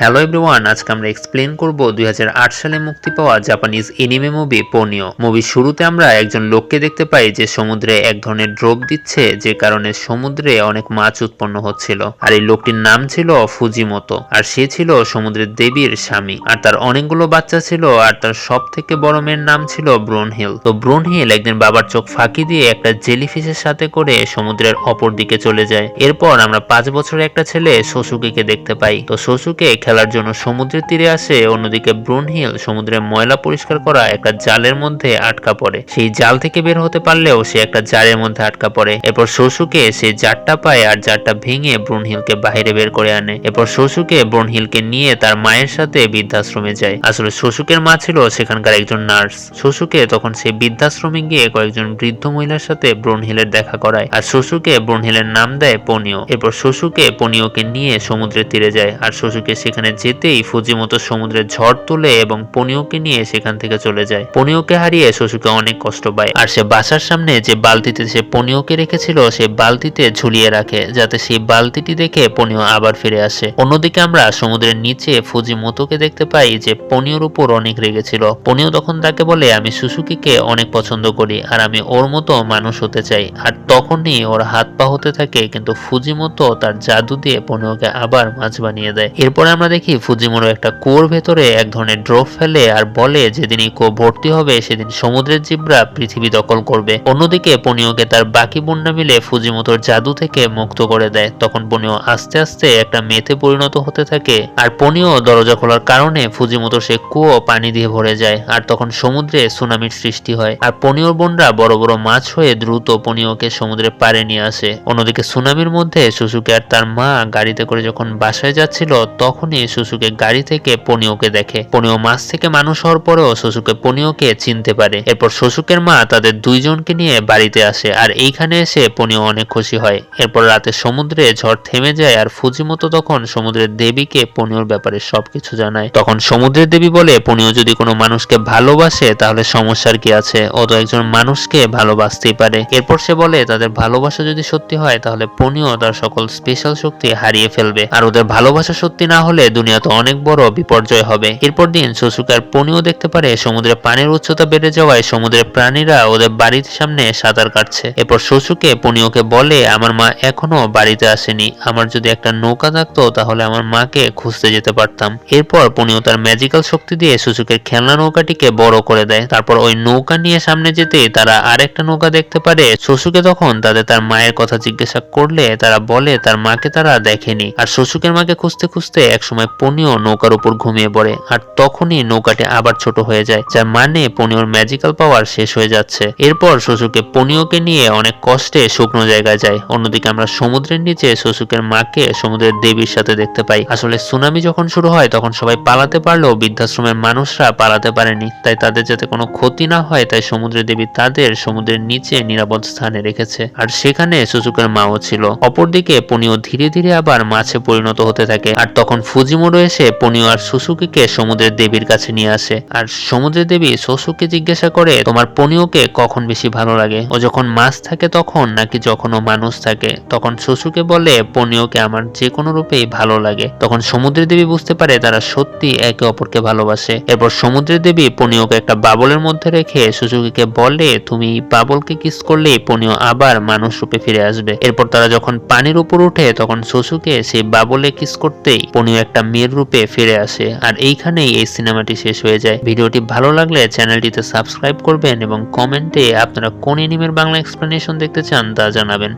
Hello everyone আজকে আমরা explain করব দুই সালে মুক্তি পাওয়া জাপানিজ এনিমে মুভি পোনিও মুভির শুরুতে আমরা একজন লোককে দেখতে পাই যে সমুদ্রে এক ধরনের ড্রপ দিচ্ছে, যে কারণে সমুদ্রে অনেক মাছ উৎপন্ন হচ্ছিল। আর এই লোকটির নাম ছিল ফুজিমতো আর সে ছিল সমুদ্রের দেবীর স্বামী। আর তার অনেকগুলো বাচ্চা ছিল, আর তার সব থেকে বড় মেয়ের নাম ছিল ব্রোনহিল তো ব্রোনহিল একদিন বাবার চোখ ফাঁকি দিয়ে একটা জেলিফিশের সাথে করে সমুদ্রের অপর দিকে চলে যায়। এরপর আমরা পাঁচ বছরের একটা ছেলে শশুকিকে দেখতে পাই। তো শশুকে খেলার জন্য সমুদ্রের তীরে আসে, অন্যদিকে ব্রুনহিল সমুদ্রের ময়লা পরিষ্কার করা একটা জালের মধ্যে আটকা পড়ে। সেই জাল থেকে বের হতে পারলেও সে একটা জারের মধ্যে আটকা পড়ে। এরপর শশুকে সে জারটা পায় আর জারটা ভেঙে ব্রুনহিলকে বাইরে বের করে আনে। এরপর শশুকে ব্রুনহিলকে নিয়ে তার মায়ের সাথে বৃদ্ধাশ্রমে যায়। আসলে শশুকের মা ছিল সেখানকার একজন নার্স। শশুকে তখন সে বৃদ্ধাশ্রমে গিয়ে কয়েকজন বৃদ্ধ মহিলার সাথে ব্রুনহিলের দেখা করায় আর শশুকে ব্রুনহিলের নাম দেয় পনিও এরপর শশুকে পনিওকে নিয়ে সমুদ্রের তীরে যায় আর শশুকে সেখানে যেতেই ফুজিমতো সমুদ্রের ঝড় তুলে এবং পনিওকে নিয়ে সেখান থেকে চলে যায়। পনিওকে হারিয়ে শশুকে অনেক কষ্ট পায়। আর সে বাসার সামনে যে বালতিতে সে পনিওকে রেখেছিল, সে বালতিতে ঝুলিয়ে রাখে, যাতে সেই বালতিটি দেখে পনিও আবার ফিরে আসে। অন্যদিকে আমরা সমুদ্রের নিচে ফুজিমতোকে দেখতে পাই যে পনিওর উপর অনেক রেগেছিল পনিও তখন তাকে বলে, আমি সুসুকিকে অনেক পছন্দ করি আর আমি ওর মতো মানুষ হতে চাই। আর তখনই ওর হাত পা হতে থাকে, কিন্তু ফুজিমতো তার জাদু দিয়ে পনিওকে আবার মাছ বানিয়ে দেয়। এরপরে আমরা দেখি ফুজিমোরো একটা কুয়োর ভেতরে এক ধরনের ড্রপ ফেলে আর বলে যেদিন এই কুয়ো ভর্তি হবে, সেদিন সমুদ্রের জীবরা পৃথিবী দখল করবে। অন্যদিকে পনিওকে তার বাকি বন্যা মিলে ফুজিমোতোর জাদু থেকে মুক্ত করে দেয়। তখন পনিও আস্তে আস্তে একটা মেতে পরিণত হতে থাকে আর পনিও দরজা খোলার কারণে ফুজিমোতো সে কুয়ো পানি দিয়ে ভরে যায় আর তখন সমুদ্রে সুনামির সৃষ্টি হয় আর পনিওর বোনরা বড় বড় মাছ হয়ে দ্রুত পনিওকে সমুদ্রে পারে নিয়ে আসে। অন্যদিকে সুনামির মধ্যে সুসুকে আর তার মা গাড়িতে করে যখন বাসায় যাচ্ছিল তখনই সুসুকে গাড়ি থেকে পনিওকে দেখে। পনিও মাছ থেকে মানুষ হওয়ার পরেও শশুকে পনিওকে চিনতে পারে। এরপর শশুকের মা তাদের দুইজনকে নিয়ে বাড়িতে আসে আর এইখানে এসে পনিও অনেক খুশি হয়। এরপর রাতে সমুদ্রে ঝড় থেমে যায় আর ফুজিমতো তখন সমুদ্রের দেবীকে পনিওর ব্যাপারে সবকিছু জানায়। তখন সমুদ্রের দেবী বলে, পনিও যদি কোনো মানুষকে ভালোবাসে, তাহলে সমস্যার কি আছে? ও তো একজন মানুষকে ভালোবাসতেই পারে। এরপর সে বলে, তাদের ভালোবাসা যদি সত্যি হয়, তাহলে পনিও তার সকল স্পেশাল শক্তি হারিয়ে ফেলবে। আর ওদের ভালোবাসা সত্যি না হলে দুনিয়াতে অনেক বড় বিপর্যয় হবে। এরপর দিন শশুকার পনিও দেখতে পারে সমুদ্রে পানির উচ্চতা বেড়ে যাওয়ায় সমুদ্রের প্রাণীরা ওদের বাড়ির সামনে সাঁতার কাটছে। এরপর শশুকে পনিওকে বলে, আমার মা এখনও বাড়িতে আসেনি। আমার যদি একটা নৌকা থাকতো, তাহলে আমার মাকে খুঁজতে যেতে পারতাম। এরপর পনিও তার ম্যাজিক্যাল শক্তি দিয়ে সুসুকের খেলনা নৌকাটিকে বড় করে দেয়। তারপর ওই নৌকা নিয়ে সামনে যেতে তারা আরেকটা নৌকা দেখতে পারে। শশুকে তখন তাদের তার মায়ের কথা জিজ্ঞাসা করলে তারা বলে, তার মাকে তারা দেখেনি। আর শশুকের মাকে খুঁজতে খুঁজতে একসময় পনিও নৌকার উপর ঘুমিয়ে পড়ে, আর তখনই নৌকাটি আবার ছোট হয়ে যায়, যার মানে পনিওর ম্যাজিক্যাল পাওয়ার শেষ হয়ে যাচ্ছে। এরপর শশুকে পনিওকে নিয়ে অনেক কষ্টে শুকনো জায়গায় যায়। অন্যদিকে আমরা সমুদ্রের নিচে শশুকের মাকে সমুদ্রের দেবীর সাথে দেখতে পাই। আসলে সুনামি যখন শুরু হয়, তখন সবাই পালাতে পারলেও বৃদ্ধাশ্রমের মানুষরা পালাতে পারেনি। তাই তাদের যাতে কোনো ক্ষতি না হয়, তাই সমুদ্রের দেবী তাদের সমুদ্রের নিচে নিরাপদ স্থানে রেখেছে। আর সেখানে সুসুকের মাও ছিল। অপরদিকে পনিও ধীরে ধীরে আবার মাছে পরিণত হতে থাকে, আর তখন ফুজিমোড়ো এসে পনিও আর সুসুকিকে সমুদ্রের দেবীর কাছে নিয়ে আসে। আর সমুদ্রের দেবী শশুকে জিজ্ঞাসা করে, তোমার পনিওকে কখন বেশি ভালো লাগে? ও যখন মাছ থাকে তখন, নাকি যখন ও মানুষ থাকে, তখন শশুকে বলে পনিওকে আমার যে কোনো রূপেই ভালো লাগে। তখন সমুদ্রের দেবী বুঝতে পারে তারা সত্যি একে অপরকে ভালোবাসে। এরপর সমুদ্রের দেবী পনিওকে একটা বাবলের মধ্যে রেখে সুসুকিকে বলে, তুমি বাবলকে কিস করলেই পনিও আবার মানুষ রূপে ফিরে আসবে। এরপর তারা যখন পানির উপর উঠে, তখন শশুকে সেই বাবলে কিস করতেই পনিও একটা মেয়ের রূপে ফিরে আসে। আর এইখানেই এই সিনেমাটি শেষ হয়ে যায়। ভিডিওটি ভালো লাগলে চ্যানেলটিতে সাবস্ক্রাইব করবেন এবং কমেন্টে আপনারা কোন এনিমের বাংলা এক্সপ্লেনেশন দেখতে চান তা জানাবেন।